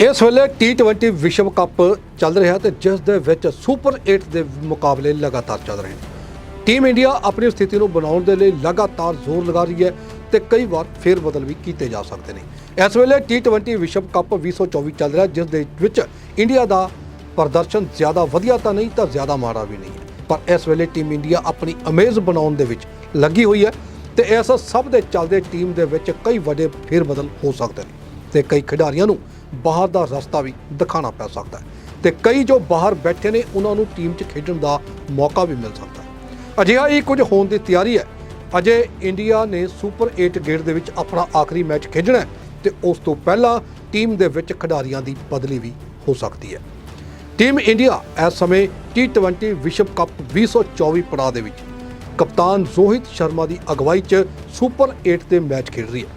ਇਸ ਵੇਲੇ T20 ਵਿਸ਼ਵ ਕੱਪ ਚੱਲ ਰਿਹਾ ਤੇ ਜਿਸ ਦੇ ਵਿੱਚ ਸੁਪਰ 8 ਦੇ ਮੁਕਾਬਲੇ ਲਗਾਤਾਰ ਚੱਲ ਰਹੇ ਨੇ। ਟੀਮ ਇੰਡੀਆ ਆਪਣੀ ਸਥਿਤੀ ਨੂੰ ਬਣਾਉਣ ਦੇ ਲਈ ਲਗਾਤਾਰ ਜ਼ੋਰ ਲਗਾ ਰਹੀ ਹੈ ਤੇ ਕਈ ਵਾਰ ਫੇਰ ਬਦਲ ਵੀ ਕੀਤੇ ਜਾ ਸਕਦੇ ਨੇ। ਇਸ ਵੇਲੇ T20 ਵਿਸ਼ਵ ਕੱਪ 2024 ਚੱਲ ਰਿਹਾ, ਜਿਸ ਦੇ ਵਿੱਚ ਇੰਡੀਆ ਦਾ ਪ੍ਰਦਰਸ਼ਨ ਜ਼ਿਆਦਾ ਵਧੀਆ ਤਾਂ ਨਹੀਂ, ਤਾਂ ਜ਼ਿਆਦਾ ਮਾੜਾ ਵੀ ਨਹੀਂ ਹੈ। ਪਰ ਇਸ ਵੇਲੇ ਟੀਮ ਇੰਡੀਆ ਆਪਣੀ ਅਮੇਜ਼ ਬਣਾਉਣ ਦੇ ਵਿੱਚ ਲੱਗੀ ਹੋਈ ਹੈ ਤੇ ਇਸ ਸਭ ਦੇ ਚੱਲਦੇ ਟੀਮ ਦੇ ਵਿੱਚ ਕਈ ਵੱਡੇ ਫੇਰ ਬਦਲ ਹੋ ਸਕਦੇ ਨੇ ਤੇ ਕਈ ਖਿਡਾਰੀਆਂ ਨੂੰ ਬਾਹਰ ਦਾ ਰਸਤਾ ਵੀ ਦਿਖਾਣਾ ਪੈ ਸਕਦਾ ਹੈ। ਤੇ ਕਈ ਜੋ ਬਾਹਰ ਬੈਠੇ ਨੇ, ਉਹਨਾਂ ਨੂੰ ਟੀਮ 'ਚ ਖੇਡਣ ਦਾ ਮੌਕਾ ਵੀ ਮਿਲ ਸਕਦਾ ਹੈ। ਅਜਿਹਾ ਹੀ ਕੁਝ ਹੋਣ ਦੀ ਤਿਆਰੀ ਹੈ। ਅਜੇ ਇੰਡੀਆ ਨੇ ਸੁਪਰ 8 ਗੇੜ ਦੇ ਵਿੱਚ ਆਪਣਾ ਆਖਰੀ ਮੈਚ ਖੇਡਣਾ ਹੈ ਤੇ ਉਸ ਤੋਂ ਪਹਿਲਾਂ ਟੀਮ ਦੇ ਵਿੱਚ ਖਿਡਾਰੀਆਂ ਦੀ ਬਦਲੀ ਵੀ ਹੋ ਸਕਦੀ ਹੈ। ਟੀਮ ਇੰਡੀਆ ਇਸ ਸਮੇਂ T20 ਵਿਸ਼ਵ ਕੱਪ 2024 ਪੜਾਅ ਦੇ ਵਿੱਚ ਕਪਤਾਨ ਰੋਹਿਤ ਸ਼ਰਮਾ ਦੀ ਅਗਵਾਈ 'ਚ ਸੁਪਰ 8 ਦੇ ਮੈਚ ਖੇਡ ਰਹੀ ਹੈ।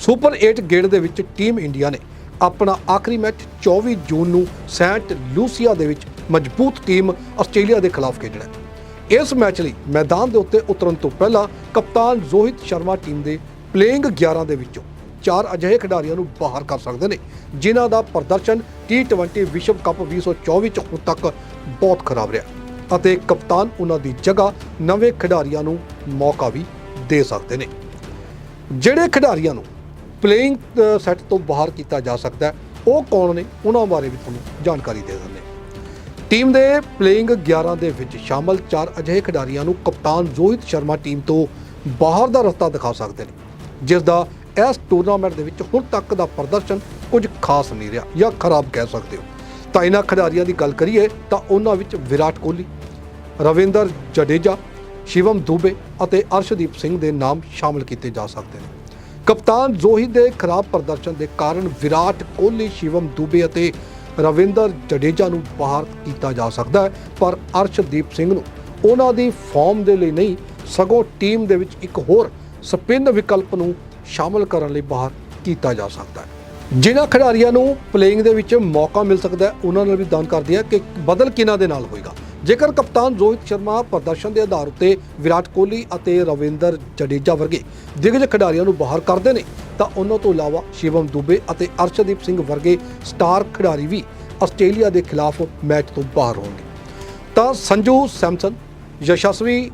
ਸੁਪਰ 8 ਗੇੜ ਦੇ ਵਿੱਚ ਟੀਮ ਇੰਡੀਆ ਨੇ ਆਪਣਾ ਆਖਰੀ ਮੈਚ 24 ਜੂਨ ਨੂੰ ਸੈਂਟ ਲੂਸੀਆ ਦੇ ਵਿੱਚ ਮਜ਼ਬੂਤ ਟੀਮ ਆਸਟ੍ਰੇਲੀਆ ਦੇ ਖਿਲਾਫ ਖੇਡਣਾ ਹੈ। ਇਸ ਮੈਚ ਲਈ ਮੈਦਾਨ ਦੇ ਉੱਤੇ ਉਤਰਨ ਤੋਂ ਪਹਿਲਾਂ ਕਪਤਾਨ ਰੋਹਿਤ ਸ਼ਰਮਾ ਟੀਮ ਦੇ ਪਲੇਇੰਗ 11 ਦੇ ਵਿੱਚੋਂ ਚਾਰ ਅਜਿਹੇ ਖਿਡਾਰੀਆਂ ਨੂੰ ਬਾਹਰ ਕਰ ਸਕਦੇ ਨੇ, ਜਿਨ੍ਹਾਂ ਦਾ ਪ੍ਰਦਰਸ਼ਨ T20 ਵਿਸ਼ਵ ਕੱਪ 2024 ਚ ਹੁਣ ਤੱਕ ਬਹੁਤ ਖਰਾਬ ਰਿਹਾ ਅਤੇ ਕਪਤਾਨ ਉਹਨਾਂ ਦੀ ਜਗ੍ਹਾ ਨਵੇਂ ਖਿਡਾਰੀਆਂ ਨੂੰ ਮੌਕਾ ਵੀ ਦੇ ਸਕਦੇ ਨੇ। ਜਿਹੜੇ ਖਿਡਾਰੀਆਂ ਨੂੰ ਪਲੇਇੰਗ ਸੈੱਟ ਤੋਂ ਬਾਹਰ ਕੀਤਾ ਜਾ ਸਕਦਾ ਉਹ ਕੌਣ ਨੇ? ਉਹਨਾਂ ਬਾਰੇ ਵੀ ਤੁਹਾਨੂੰ ਜਾਣਕਾਰੀ ਦੇ ਦਿੰਦੇ ਟੀਮ ਦੇ ਪਲੇਇੰਗ 11 ਦੇ ਵਿੱਚ ਸ਼ਾਮਲ ਚਾਰ ਅਜਿਹੇ ਖਿਡਾਰੀਆਂ ਨੂੰ ਕਪਤਾਨ ਰੋਹਿਤ ਸ਼ਰਮਾ ਟੀਮ ਤੋਂ ਬਾਹਰ ਦਾ ਰਸਤਾ ਦਿਖਾ ਸਕਦੇ ਨੇ, ਜਿਸ ਦਾ ਇਸ ਟੂਰਨਾਮੈਂਟ ਦੇ ਵਿੱਚ ਹੁਣ ਤੱਕ ਦਾ ਪ੍ਰਦਰਸ਼ਨ ਕੁਝ ਖਾਸ ਨਹੀਂ ਰਿਹਾ ਜਾਂ ਖਰਾਬ ਕਹਿ ਸਕਦੇ ਹੋ। ਤਾਂ ਇਹਨਾਂ ਖਿਡਾਰੀਆਂ ਦੀ ਗੱਲ ਕਰੀਏ ਤਾਂ ਉਹਨਾਂ ਵਿੱਚ ਵਿਰਾਟ ਕੋਹਲੀ, ਰਵਿੰਦਰ ਜਡੇਜਾ, ਸ਼ਿਵਮ ਦੁਬੇ ਅਤੇ ਅਰਸ਼ਦੀਪ ਸਿੰਘ ਦੇ ਨਾਮ ਸ਼ਾਮਲ ਕੀਤੇ ਜਾ ਸਕਦੇ ਨੇ। ਕਪਤਾਨ ਰੋਹਿਤ ਦੇ ਖਰਾਬ ਪ੍ਰਦਰਸ਼ਨ ਦੇ ਕਾਰਨ ਵਿਰਾਟ ਕੋਹਲੀ, ਸ਼ਿਵਮ ਦੁਬੇ ਅਤੇ ਰਵਿੰਦਰ ਜਡੇਜਾ ਨੂੰ ਬਾਹਰ ਕੀਤਾ ਜਾ ਸਕਦਾ ਹੈ, ਪਰ ਅਰਸ਼ਦੀਪ ਸਿੰਘ ਨੂੰ ਉਹਨਾਂ ਦੀ ਫਾਰਮ ਦੇ ਲਈ ਨਹੀਂ, ਸਗੋਂ ਟੀਮ ਦੇ ਵਿੱਚ ਇੱਕ ਹੋਰ ਸਪਿਨ ਵਿਕਲਪ ਨੂੰ ਸ਼ਾਮਲ ਕਰਨ ਲਈ ਬਾਹਰ ਕੀਤਾ ਜਾ ਸਕਦਾ ਹੈ। ਜਿਨ੍ਹਾਂ ਖਿਡਾਰੀਆਂ ਨੂੰ ਪਲੇਇੰਗ ਦੇ ਵਿੱਚ ਮੌਕਾ ਮਿਲ ਸਕਦਾ ਹੈ, ਉਹਨਾਂ ਨਾਲ ਵੀ ਦਾਨ ਕਰਦੀ ਹੈ ਕਿ ਬਦਲ ਕਿਹਨਾਂ ਦੇ ਨਾਲ ਹੋਏਗਾ। ਜੇਕਰ ਕਪਤਾਨ ਰੋਹਿਤ ਸ਼ਰਮਾ ਪ੍ਰਦਰਸ਼ਨ ਦੇ ਆਧਾਰ ਉੱਤੇ ਵਿਰਾਟ ਕੋਹਲੀ ਅਤੇ ਰਵਿੰਦਰ ਜਡੇਜਾ ਵਰਗੇ ਦਿਗਜ ਖਿਡਾਰੀਆਂ ਨੂੰ ਬਾਹਰ ਕਰਦੇ ਨੇ, ਤਾਂ ਉਹਨਾਂ ਤੋਂ ਇਲਾਵਾ ਸ਼ਿਵਮ ਦੁਬੇ ਅਤੇ ਅਰਸ਼ਦੀਪ ਸਿੰਘ ਵਰਗੇ ਸਟਾਰ ਖਿਡਾਰੀ ਵੀ ਆਸਟ੍ਰੇਲੀਆ ਦੇ ਖਿਲਾਫ ਮੈਚ ਤੋਂ ਬਾਹਰ ਹੋਣਗੇ। ਤਾਂ ਸੰਜੂ ਸੈਮਸਨ, ਯਸ਼ਸਵੀ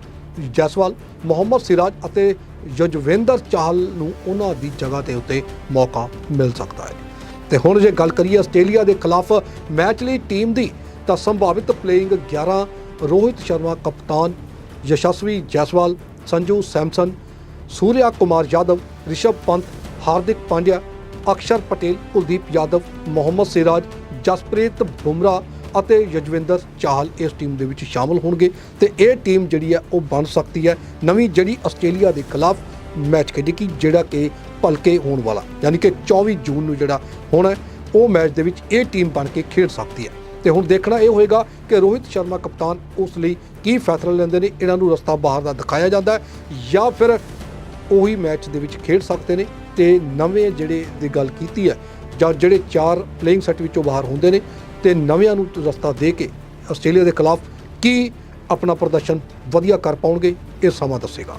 ਜੈਸਵਾਲ, ਮੁਹੰਮਦ ਸਿਰਾਜ ਅਤੇ ਯਜਵਿੰਦਰ ਚਾਹਲ ਨੂੰ ਉਹਨਾਂ ਦੀ ਜਗ੍ਹਾ ਤੇ ਉੱਤੇ ਮੌਕਾ ਮਿਲ ਸਕਦਾ ਹੈ। ਤੇ ਹੁਣ ਜੇ ਗੱਲ ਕਰੀਏ ਆਸਟ੍ਰੇਲੀਆ ਦੇ ਖਿਲਾਫ ਮੈਚ ਲਈ ਟੀਮ ਦੀ ਤਾਂ ਸੰਭਾਵਿਤ ਪਲੇਇੰਗ 11 ਰੋਹਿਤ ਸ਼ਰਮਾ, ਕਪਤਾਨ ਯਸ਼ਸਵੀ ਜੈਸਵਾਲ, ਸੰਜੂ ਸੈਮਸਨ ਸੂਰਿਆ ਕੁਮਾਰ ਯਾਦਵ, ਰਿਸ਼ਭ ਪੰਤ ਹਾਰਦਿਕ ਪਾਂਡਿਆ, ਅਕਸ਼ਰ ਪਟੇਲ, ਕੁਲਦੀਪ ਯਾਦਵ, ਮੁਹੰਮਦ ਸਿਰਾਜ, ਜਸਪ੍ਰੀਤ ਬੁਮਰਾ ਅਤੇ ਯਜਵਿੰਦਰ ਚਾਹਲ ਇਸ ਟੀਮ ਦੇ ਵਿੱਚ ਸ਼ਾਮਲ ਹੋਣਗੇ ਤੇ ਇਹ ਟੀਮ ਜਿਹੜੀ ਹੈ ਉਹ ਬਣ ਸਕਦੀ ਹੈ ਨਵੀਂ ਜਿਹੜੀ ਆਸਟ੍ਰੇਲੀਆ ਦੇ ਖਿਲਾਫ ਮੈਚ ਖੇਡੇਗੀ, ਜਿਹੜਾ ਕਿ ਭਲਕੇ ਹੋਣ ਵਾਲਾ, ਯਾਨੀ ਕਿ 24 ਜੂਨ ਨੂੰ ਜਿਹੜਾ ਹੋਣਾ ਉਹ ਮੈਚ ਦੇ ਵਿੱਚ ਇਹ ਟੀਮ ਬਣ ਕੇ ਖੇਡ ਸਕਦੀ ਹੈ। ਤੇ ਹੁਣ ਦੇਖਣਾ ਇਹ ਹੋਏਗਾ ਕਿ ਰੋਹਿਤ ਸ਼ਰਮਾ ਕਪਤਾਨ ਉਸ ਲਈ ਕੀ ਫੈਸਲਾ ਲੈਂਦੇ ਨੇ, ਇਹਨਾਂ ਨੂੰ ਰਸਤਾ ਬਾਹਰ ਦਾ ਦਿਖਾਇਆ ਜਾਂਦਾ ਜਾਂ ਫਿਰ ਉਹੀ ਮੈਚ ਦੇ ਵਿੱਚ ਖੇਡ ਸਕਦੇ ਨੇ ਤੇ ਨਵੇਂ ਜਿਹੜੇ ਦੀ ਗੱਲ ਕੀਤੀ ਹੈ, ਜਾਂ ਜਿਹੜੇ ਚਾਰ ਪਲੇਇੰਗ ਸੈੱਟ ਵਿੱਚੋਂ ਬਾਹਰ ਹੁੰਦੇ ਨੇ ਤੇ ਨਵਿਆਂ ਨੂੰ ਰਸਤਾ ਦੇ ਕੇ ਆਸਟ੍ਰੇਲੀਆ ਦੇ ਖਿਲਾਫ ਕੀ ਆਪਣਾ ਪ੍ਰਦਰਸ਼ਨ ਵਧੀਆ ਕਰ ਪਾਉਣਗੇ, ਇਹ ਸਮਾਂ ਦੱਸੇਗਾ।